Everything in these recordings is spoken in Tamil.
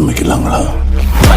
ஆரம்பிக்கலாங்களா மாணவ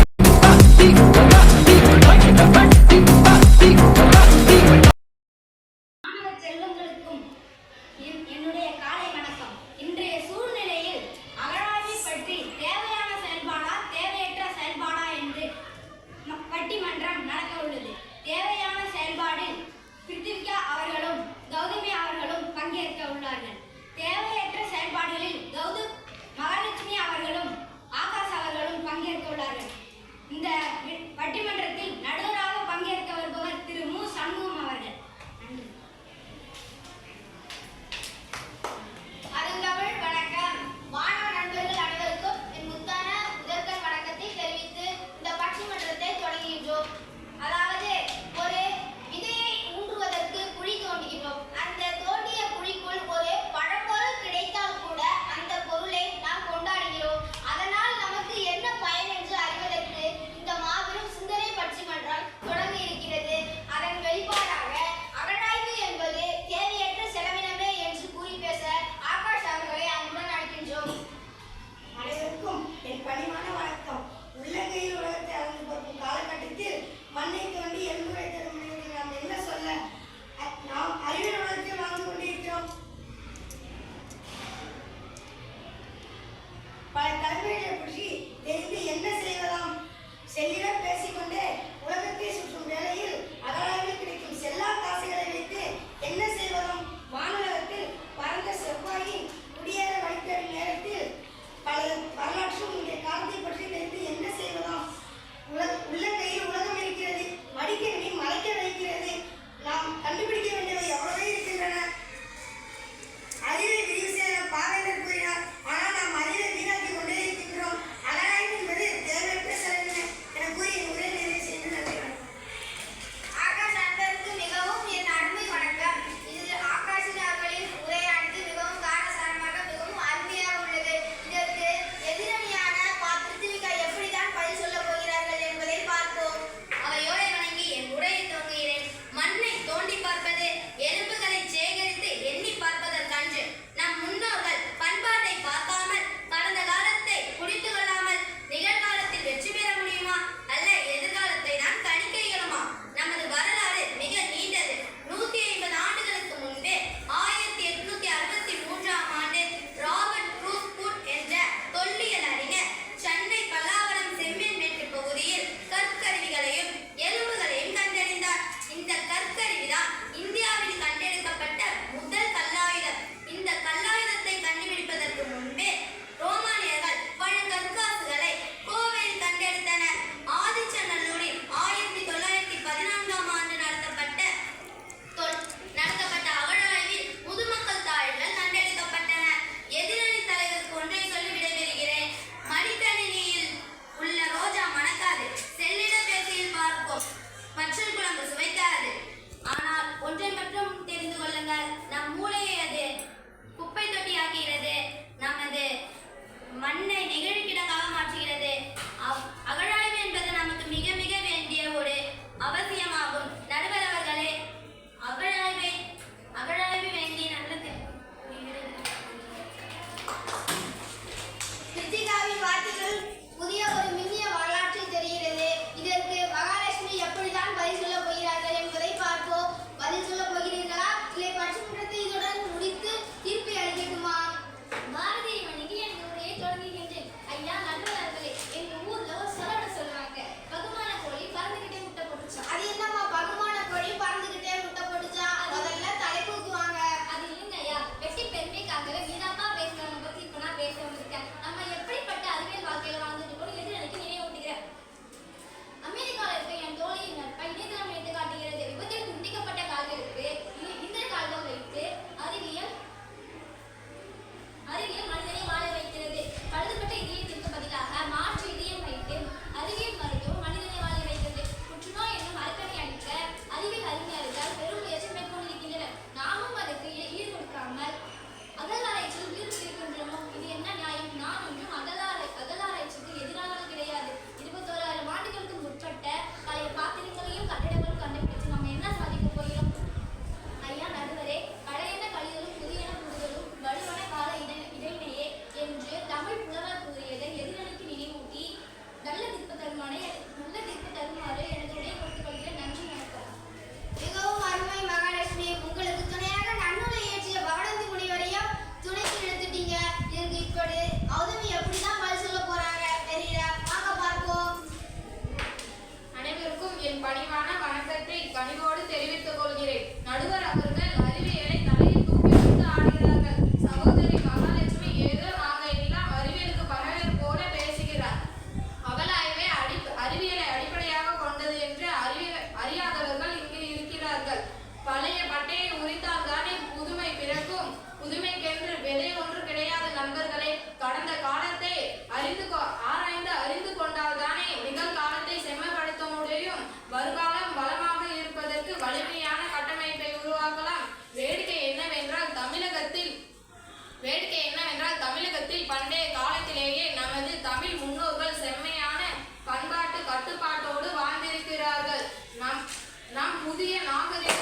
மண்ணை நெகிழ்கிடங்காக மாற்றுகிறது. அகழாய் வேடிக்கை என்னவென்றால் தமிழகத்தில் பண்டைய காலத்திலேயே நமது தமிழ் முன்னோர்கள் செம்மையான பண்பாட்டு கட்டுப்பாட்டோடு வாழ்ந்திருக்கிறார்கள். நம் நம் புதிய நாகரிக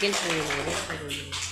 跟城里人不一样。